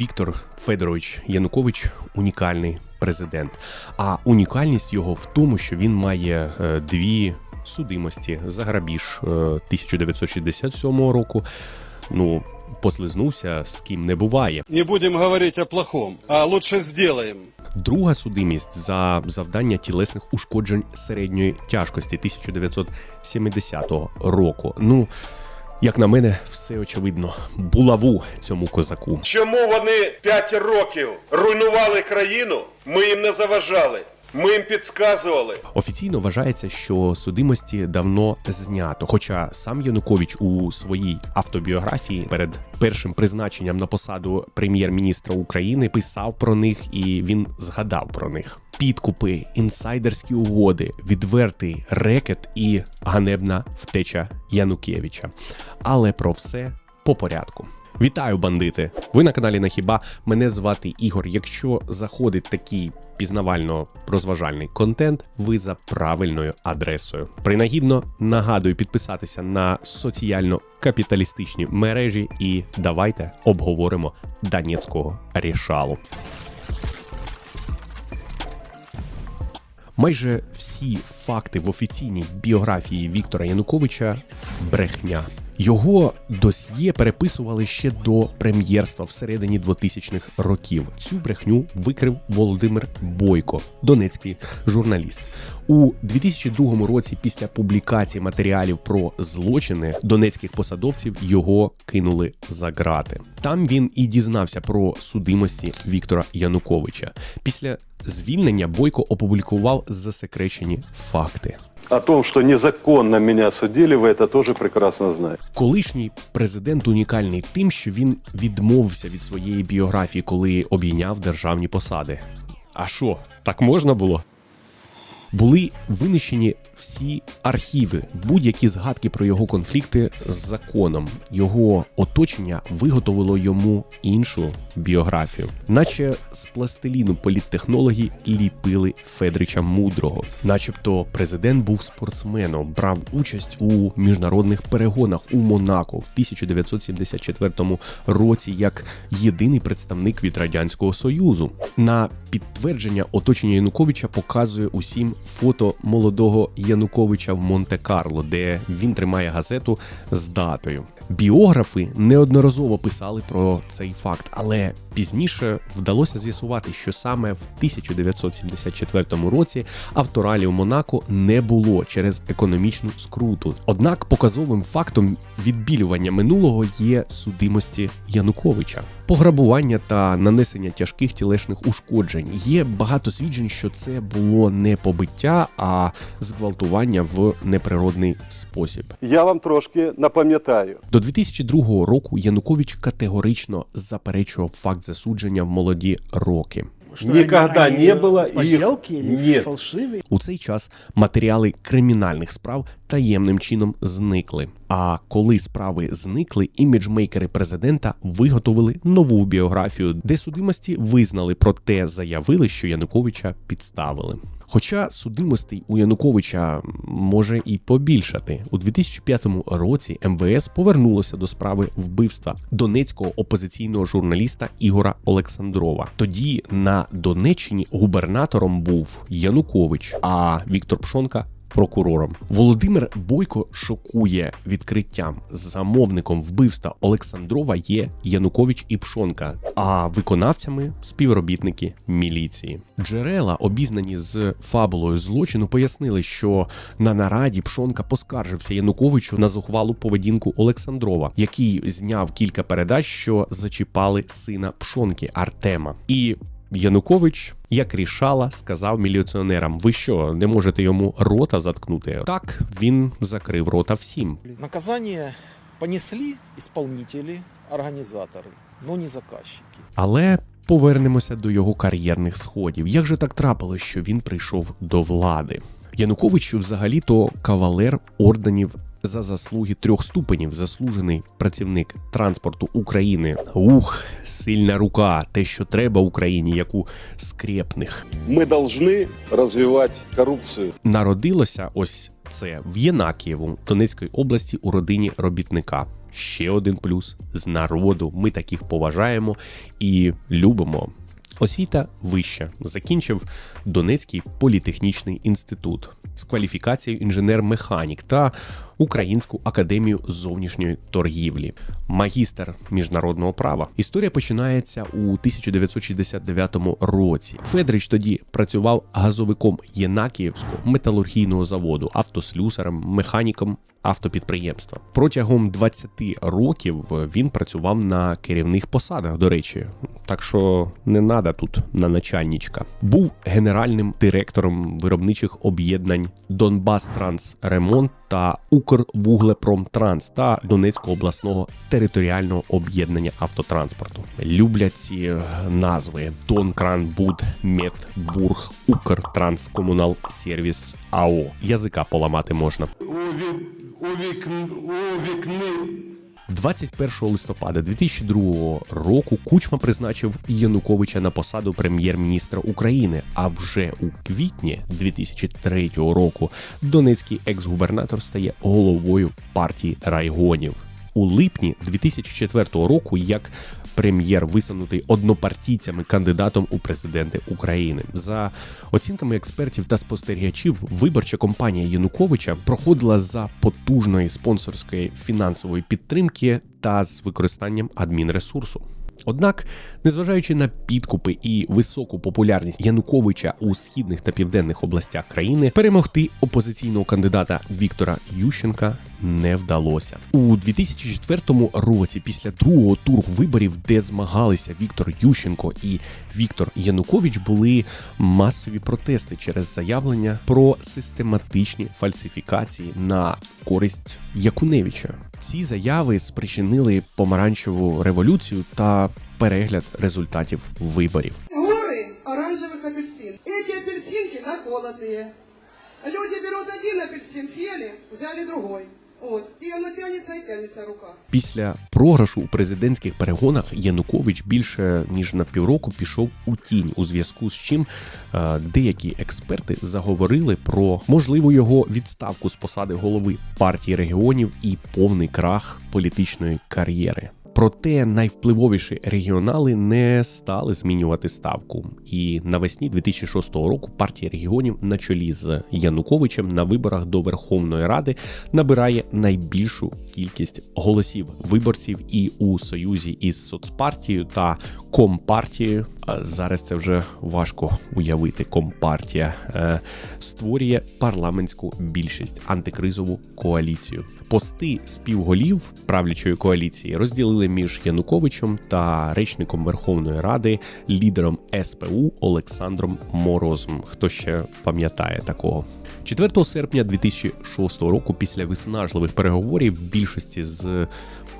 Віктор Федорович Янукович унікальний президент. А унікальність його в тому, що він має е, дві судимості за грабіж е, 1967 року. Ну, послизнувся з ким не буває. Не будем говорить о плохом, а лучше сделаем. Друга судимість за завдання тілесних ушкоджень середньої тяжкості 1970 року. Ну, як на мене, все очевидно. Булаву цьому козаку. Чому вони 5 років руйнували країну? Ми їм не заважали. Ми їм підказували. Офіційно вважається, що судимості давно знято. Хоча сам Янукович у своїй автобіографії перед першим призначенням на посаду прем'єр-міністра України писав про них і він згадав про них. Підкупи, інсайдерські угоди, відвертий рекет і ганебна втеча Янукевича. Але про все по порядку. Вітаю, бандити! Ви на каналі Нахіба. Мене звати Ігор. Якщо заходить такий пізнавально-розважальний контент, ви за правильною адресою. Принагідно нагадую підписатися на соціально-капіталістичні мережі і давайте обговоримо Донецького рішалу. Майже всі факти в офіційній біографії Віктора Януковича брехня. Його досьє переписували ще до прем'єрства всередині 2000-х років. Цю брехню викрив Володимир Бойко, донецький журналіст. У 2002 році, після публікації матеріалів про злочини донецьких посадовців, його кинули за ґрати. Там він і дізнався про судимості Віктора Януковича. Після звільнення Бойко опублікував засекречені факти. О том, что незаконно меня судили, вы это тоже прекрасно знаете. Колишній президент унікальний тим, що він відмовився від своєї біографії, коли обійняв державні посади. А що, так можна було? Були винищені всі архіви, будь-які згадки про його конфлікти з законом. Його оточення виготовило йому іншу біографію, наче з пластиліну політтехнологи ліпили Федрича Мудрого, начебто президент був спортсменом, брав участь у міжнародних перегонах у Монако в 1974 році як єдиний представник від радянського союзу. На підтвердження оточення Януковича показує усім фото молодого Януковича в Монте-Карло, де він тримає газету з датою. Біографи неодноразово писали про цей факт, але пізніше вдалося з'ясувати, що саме в 1974 році авторалів Монако не було через економічну скруту. Однак показовим фактом відбілювання минулого є судимості Януковича. Пограбування та нанесення тяжких тілесних ушкоджень є багато свідчень, що це було не побиття, а зґвалтування в неприродний спосіб. Я вам трошки напам'ятаю. До 2002 року Янукович категорично заперечував факт засудження в молоді роки. Что Никогда они- не их Подделки нет. фальшивые? У цей час матеріали кримінальних справ таємним чином зникли. А коли справи зникли, іміджмейкери президента виготовили нову біографію, де судимості визнали, проте заявили, що Януковича підставили. Хоча судимостей у Януковича може і побільшати у 2005 році МВС повернулося до справи вбивства донецького опозиційного журналіста Ігора Олександрова. Тоді на Донеччині губернатором був Янукович, а Віктор Пшонка прокурором. Володимир Бойко шокує відкриттям. Замовником вбивства Олександрова є Янукович і Пшонка, а виконавцями співробітники міліції. Джерела, обізнані з фабулою злочину, пояснили, що на нараді Пшонка поскаржився Януковичу на зухвалу поведінку Олександрова, який зняв кілька передач, що зачіпали сина Пшонки Артема. І Янукович, як рішала, сказав міліціонерам: ви що, не можете йому рота заткнути? Так він закрив рота всім. Наказание понесли исполнители, организаторы, но не заказчики. Але повернемося до його кар'єрних сходів. Як же так трапилось, що він прийшов до влади? Янукович взагалі-то кавалер орденів за заслуги трьох ступенів, заслужений працівник транспорту України. Ух, сильна рука, те, що треба Україні, як у скрепних. Мы должны развивать коррупцию. Народилося ось це в Єнакієву Донецької області у родині робітника. ще один плюс з народу. Ми таких поважаємо і любимо. Освіта вища. Закінчив Донецький політехнічний інститут з кваліфікацією інженер-механік та Українську академію зовнішньої торгівлі, магістр міжнародного права. Історія починається у 1969 році. Федрич тоді працював газовиком Єнакіївського металургійного заводу, автослюсарем, механіком автопідприємства. Протягом 20 років він працював на керівних посадах. До речі, так що не надо тут на начальничка. Був генеральним директором виробничих об'єднань Донбас Трансремонт та Укрвуглепромтранс та Донецького обласного територіального об'єднання автотранспорту. Люблять ці е, назви: Донкранбуд, Медбург, Укртранскомунал Сервіс АО. Язика поламати можна. 21 листопада 2002 року Кучма призначив Януковича на посаду прем'єр-міністра України. А вже у квітні 2003 року Донецький екс-губернатор стає головою партії райгонів. У липні 2004 року як прем'єр висунутий однопартійцями кандидатом у президенти України. За оцінками експертів та спостерігачів, виборча кампанія Януковича проходила за потужної спонсорської фінансової підтримки та з використанням адмінресурсу. Однак, незважаючи на підкупи і високу популярність Януковича у східних та південних областях країни, перемогти опозиційного кандидата Віктора Ющенка не вдалося у 2004 році. Після другого туру виборів, де змагалися Віктор Ющенко і Віктор Янукович, були масові протести через заявлення про систематичні фальсифікації на користь Якуневича. Ці заяви спричинили помаранчеву революцію та перегляд результатів виборів. Горы оранжевых апельсин. Эти апельсинки наколотые. Люди берут один апельсин, съели, взяли другой. Вот. і воно тягнеться і тягнеться рука. Після програшу у президентських перегонах Янукович більше ніж на півроку пішов у тінь, у зв'язку з чим е, деякі експерти заговорили про можливу його відставку з посади голови партії регіонів і повний крах політичної кар'єри. Проте найвпливовіші регіонали не стали змінювати ставку. І навесні 2006 року партія регіонів на чолі з Януковичем на виборах до Верховної Ради набирає найбільшу кількість голосів виборців і у союзі із соцпартією та компартією. Зараз це вже важко уявити. Компартія е, створює парламентську більшість антикризову коаліцію. Пости співголів правлячої коаліції розділили між Януковичем та речником Верховної Ради, лідером СПУ Олександром Морозом. Хто ще пам'ятає такого? 4 серпня 2006 року, після виснажливих переговорів більшості з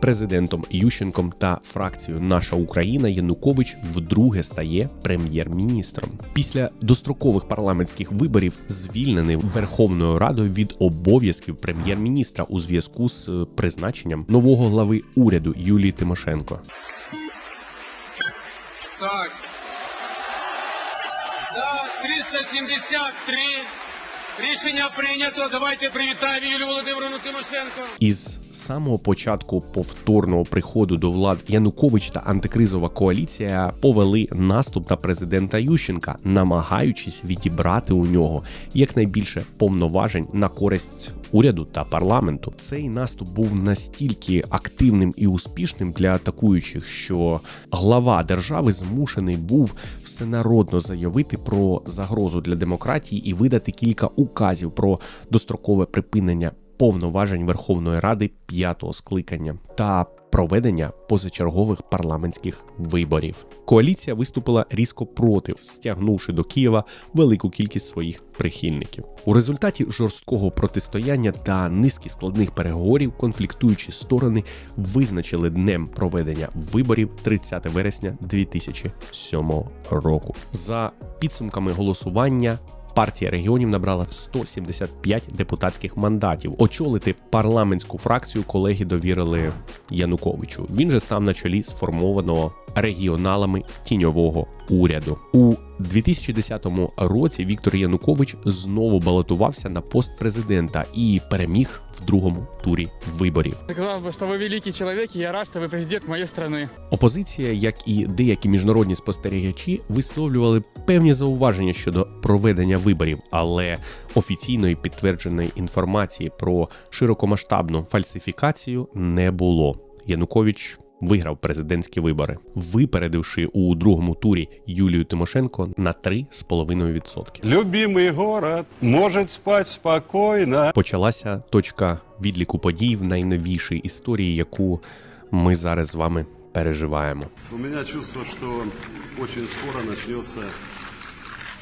президентом Ющенком та фракцією Наша Україна Янукович вдруге стає прем'єр-міністром. Після дострокових парламентських виборів звільнений Верховною Радою від обов'язків прем'єр-міністра у зв'язку з е, призначенням нового глави уряду Юлії Тимошенко. Так. Да, 373. Рішення прийнято. Давайте привітаємо Юлію Володимировну Тимошенко. Із самого початку повторного приходу до влад Янукович та антикризова коаліція повели наступ на президента Ющенка, намагаючись відібрати у нього якнайбільше повноважень на користь уряду та парламенту. Цей наступ був настільки активним і успішним для атакуючих, що глава держави змушений був всенародно заявити про загрозу для демократії і видати кілька указів про дострокове припинення повноважень Верховної Ради п'ятого скликання та проведення позачергових парламентських виборів. Коаліція виступила різко проти, стягнувши до Києва велику кількість своїх прихильників. У результаті жорсткого протистояння та низки складних переговорів конфліктуючі сторони визначили днем проведення виборів 30 вересня 2007 року. За підсумками голосування партія регіонів набрала 175 депутатських мандатів. Очолити парламентську фракцію колеги довірили Януковичу. Він же став на чолі сформованого регіоналами тіньового уряду. У 2010 році Віктор Янукович знову балотувався на пост президента і переміг в другому турі виборів. Сказал бы, что вы великий человек, и я рад, что вы президент моей страны. Опозиція, як і деякі міжнародні спостерігачі, висловлювали певні зауваження щодо проведення виборів, але офіційної підтвердженої інформації про широкомасштабну фальсифікацію не було. Янукович виграв президентські вибори, випередивши у другому турі Юлію Тимошенко на 3,5%. Любимий город може спать спокійно. Почалася точка відліку подій в найновішій історії, яку ми зараз з вами переживаємо. У мене чувство, що дуже скоро начнется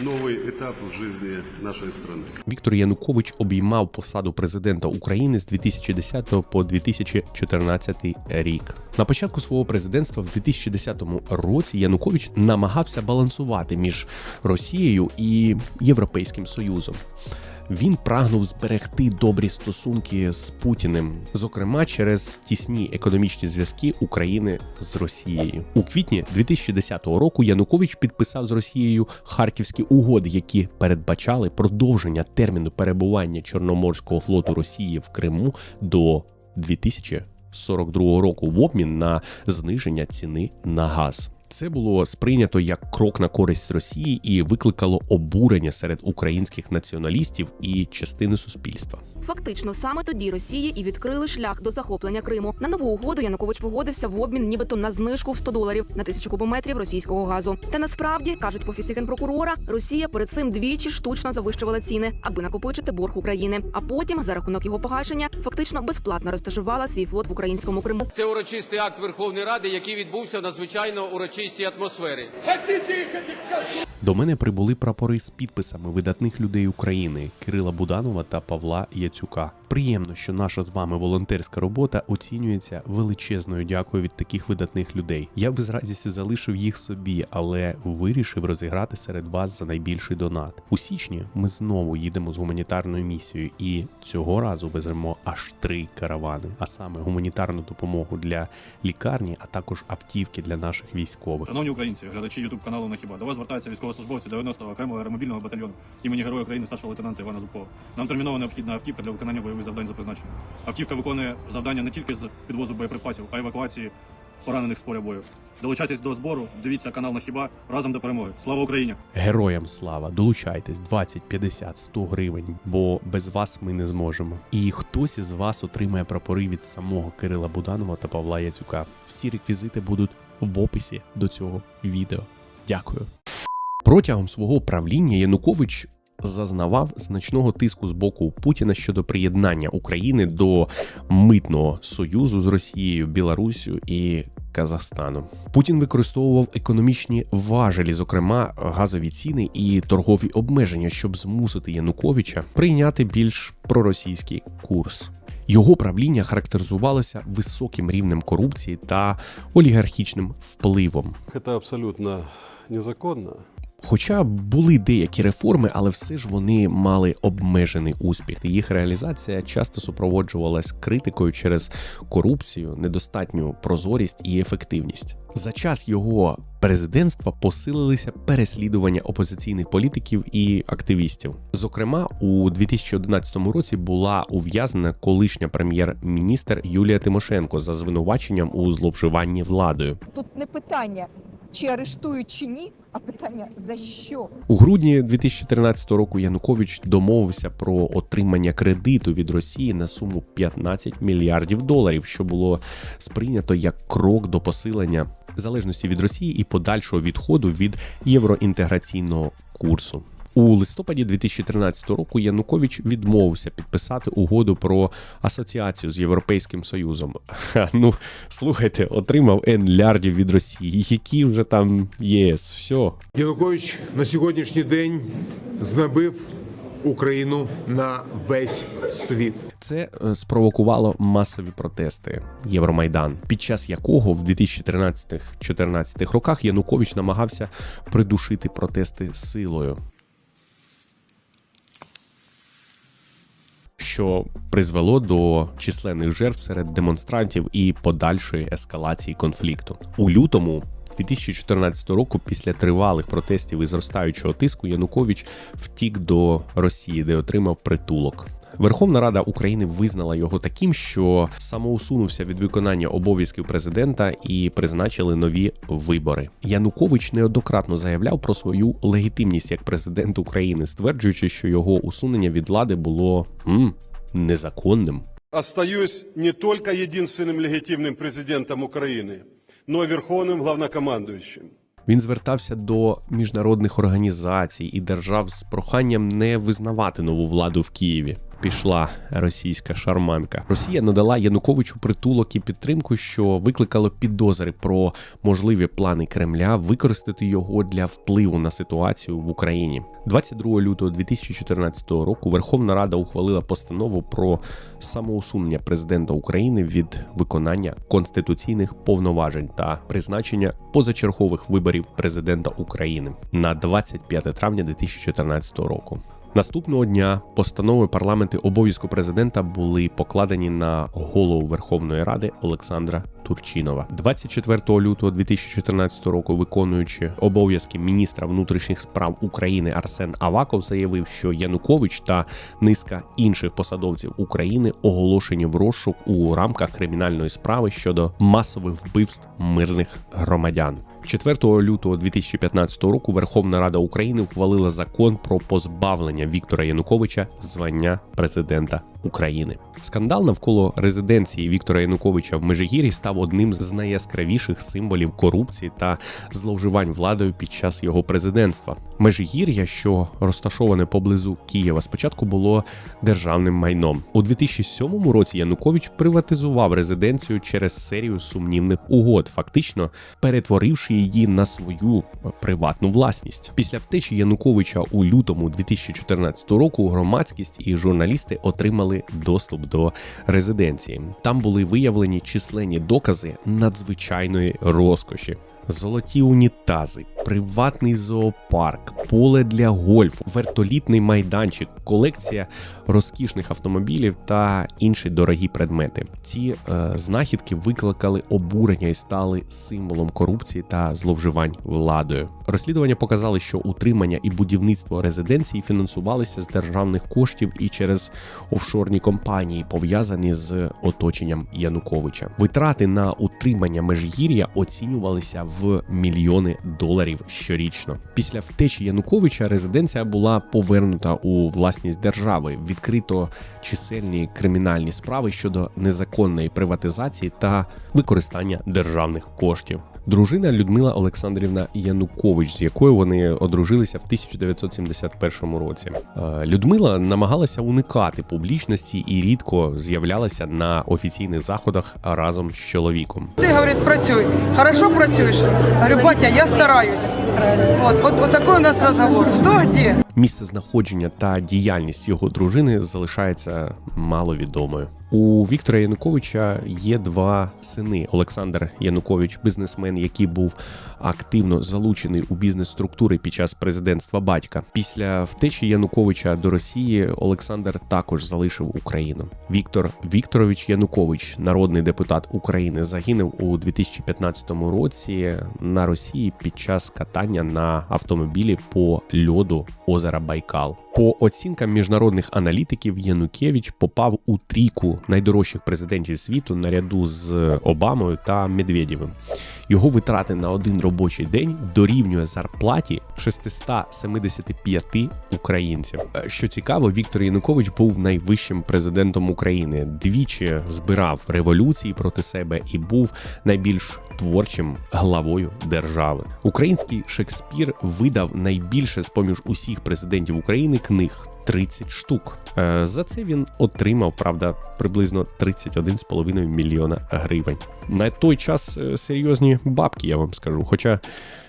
новый этап в жизни нашей страны. Віктор Янукович обіймав посаду президента України з 2010 по 2014 рік. На початку свого президентства в 2010 році Янукович намагався балансувати між Росією і Європейським Союзом. Він прагнув зберегти добрі стосунки з Путіним, зокрема через тісні економічні зв'язки України з Росією. У квітні 2010 року Янукович підписав з Росією харківські угоди, які передбачали продовження терміну перебування Чорноморського флоту Росії в Криму до 2042 року в обмін на зниження ціни на газ. Це було сприйнято як крок на користь Росії і викликало обурення серед українських націоналістів і частини суспільства. Фактично, саме тоді Росії і відкрили шлях до захоплення Криму. На нову угоду Янукович погодився в обмін, нібито на знижку в 100 доларів на тисячу кубометрів російського газу. Та насправді кажуть в офісі генпрокурора, Росія перед цим двічі штучно завищувала ціни, аби накопичити борг України. А потім, за рахунок його погашення, фактично безплатно розташувала свій флот в українському Криму. Це урочистий акт Верховної Ради, який відбувся надзвичайно урочистій атмосфері. До мене прибули прапори з підписами видатних людей України Кирила Буданова та Павла Яцюка. Приємно, що наша з вами волонтерська робота оцінюється величезною дякою від таких видатних людей. Я би з радістю залишив їх собі, але вирішив розіграти серед вас за найбільший донат. У січні ми знову їдемо з гуманітарною місією, і цього разу веземо аж три каравани, а саме гуманітарну допомогу для лікарні, а також автівки для наших військових. Шановні українці, глядачі Ютуб каналу на хіба до вас звертаються військовослужбовці 90-го окремого аеромобільного батальйону імені Героя України старшого лейтенанта Івана Зубкова. Нам терміново необхідна автівка для виконання бойових завдань за призначенням. Автівка виконує завдання не тільки з підвозу боєприпасів, а й евакуації поранених з поля бою. Долучайтесь до збору, дивіться канал на хіба разом до перемоги. Слава Україні! Героям слава, долучайтесь 20, 50, 100 гривень, бо без вас ми не зможемо. І хтось із вас отримає прапори від самого Кирила Буданова та Павла Яцюка. Всі реквізити будуть в описі до цього відео. Дякую. Протягом свого правління Янукович зазнавав значного тиску з боку Путіна щодо приєднання України до митного союзу з Росією, Білоруссю і Казахстаном. Путін використовував економічні важелі, зокрема газові ціни і торгові обмеження, щоб змусити Януковича прийняти більш проросійський курс. Його правління характеризувалося високим рівнем корупції та олігархічним впливом. Це абсолютно незаконно. Хоча були деякі реформи, але все ж вони мали обмежений успіх. Їх реалізація часто супроводжувалась критикою через корупцію, недостатню прозорість і ефективність. За час його президентства посилилися переслідування опозиційних політиків і активістів. Зокрема, у 2011 році була ув'язнена колишня прем'єр-міністр Юлія Тимошенко за звинуваченням у зловживанні владою. Тут не питання, чи арештують чи ні, а питання за що? У грудні 2013 року Янукович домовився про отримання кредиту від Росії на суму 15 мільярдів доларів, що було сприйнято як крок до посилення залежності від Росії і подальшого відходу від євроінтеграційного курсу. У листопаді 2013 року Янукович відмовився підписати угоду про асоціацію з Європейським Союзом. Ха, ну слухайте, отримав N лярдів від Росії. Які вже там ЄС? Все, Янукович на сьогоднішній день знабив Україну на весь світ. Це е, спровокувало масові протести Євромайдан, під час якого в 2013-14 роках Янукович намагався придушити протести силою. Що призвело до численних жертв серед демонстрантів і подальшої ескалації конфлікту. У лютому 2014 року, після тривалих протестів і зростаючого тиску, Янукович втік до Росії, де отримав притулок. Верховна Рада України визнала його таким, що самоусунувся від виконання обов'язків президента і призначили нові вибори. Янукович неоднократно заявляв про свою легітимність як президент України, стверджуючи, що його усунення від влади було м, незаконним. Остаюсь не только единственным легитимным президентом Украины, но и верховным главнокомандующим. Він звертався до міжнародних організацій і держав з проханням не визнавати нову владу в Києві. Пішла російська шарманка. Росія надала Януковичу притулок і підтримку, що викликало підозри про можливі плани Кремля використати його для впливу на ситуацію в Україні. 22 лютого 2014 року Верховна Рада ухвалила постанову про самоусунення президента України від виконання конституційних повноважень та призначення позачергових виборів президента України на 25 травня 2014 року. Наступного дня постанови парламенти обов'язку президента були покладені на голову Верховної Ради Олександра Турчинова. 24 лютого 2014 року, виконуючи обов'язки міністра внутрішніх справ України Арсен Аваков заявив, що Янукович та низка інших посадовців України оголошені в розшук у рамках кримінальної справи щодо масових вбивств мирних громадян. 4 лютого 2015 року Верховна Рада України ухвалила закон про позбавлення Віктора Януковича звання президента України. Скандал навколо резиденції Віктора Януковича в Межигір'ї став одним з найяскравіших символів корупції та зловживань владою під час його президентства. Межигір'я, що розташоване поблизу Києва, спочатку було державним майном. У 2007 році Янукович приватизував резиденцію через серію сумнівних угод, фактично перетворивши її на свою приватну власність. Після втечі Януковича у лютому 2014 року громадськість і журналісти отримали доступ до резиденції. Там були виявлені численні докази надзвичайної розкоші. Золоті унітази, приватний зоопарк, поле для гольфу, вертолітний майданчик, колекція розкішних автомобілів та інші дорогі предмети. Ці е, знахідки викликали обурення і стали символом корупції та зловживань владою. Розслідування показали, що утримання і будівництво резиденції фінансувалися з державних коштів і через офшорні компанії, пов'язані з оточенням Януковича. Витрати на утримання межгір'я оцінювалися в мільйони доларів щорічно. Після втечі Януковича резиденція була повернута у власність держави. Відкрито чисельні кримінальні справи щодо незаконної приватизації та використання державних коштів. Дружина Людмила Олександрівна Янукович, з якою вони одружилися в 1971 році. Е, Людмила намагалася уникати публічності і рідко з'являлася на офіційних заходах разом з чоловіком. Ты, говорит, працюй. Хорошо працюешь? Говорю, батя, я стараюсь. Вот, вот, вот такой у нас разговор. Кто где? Місце знаходження та діяльність його дружини залишається маловідомою. У Віктора Януковича є два сини: Олександр Янукович, бізнесмен, який був активно залучений у бізнес-структури під час президентства батька. Після втечі Януковича до Росії Олександр також залишив Україну. Віктор Вікторович Янукович, народний депутат України, загинув у 2015 році на Росії під час катання на автомобілі по льоду озера Байкал. По оцінкам міжнародних аналітиків, Янукевич попав у трійку найдорожчих президентів світу наряду з Обамою та Медведєвим. Його витрати на один робочий день дорівнює зарплаті 675 українців. Е, Що цікаво, Віктор Янукович був найвищим президентом України. Двічі збирав революції проти себе і був найбільш творчим главою держави. Український Шекспір видав найбільше з поміж усіх президентів України книг. 30 штук. Е, За це він отримав, правда, приблизно 31,5 мільйона гривень. На той час е, серйозні бабки, я вам скажу. Хоча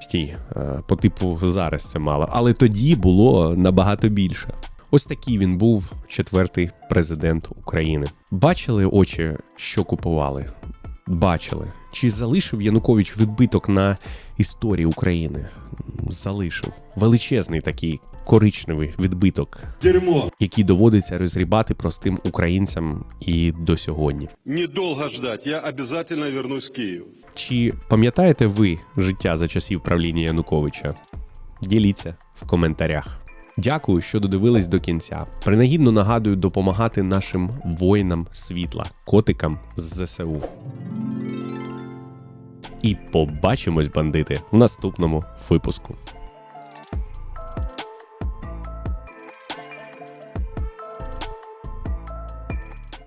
стій, е, по типу зараз це мало, але тоді було набагато більше. Ось такий він був четвертий президент України. Бачили очі, що купували. бачили. Чи залишив Янукович відбиток на історії України? Залишив величезний такий коричневий відбиток, Дерьмо. який доводиться розрібати простим українцям і до сьогодні. Недолго ждать, я обязательно вернусь в Киев. Чи пам'ятаєте ви життя за часів правління Януковича? Діліться в коментарях. Дякую, що додивились до кінця. Принагідно нагадую допомагати нашим воїнам світла, котикам з ЗСУ. І побачимось, бандити, в наступному випуску.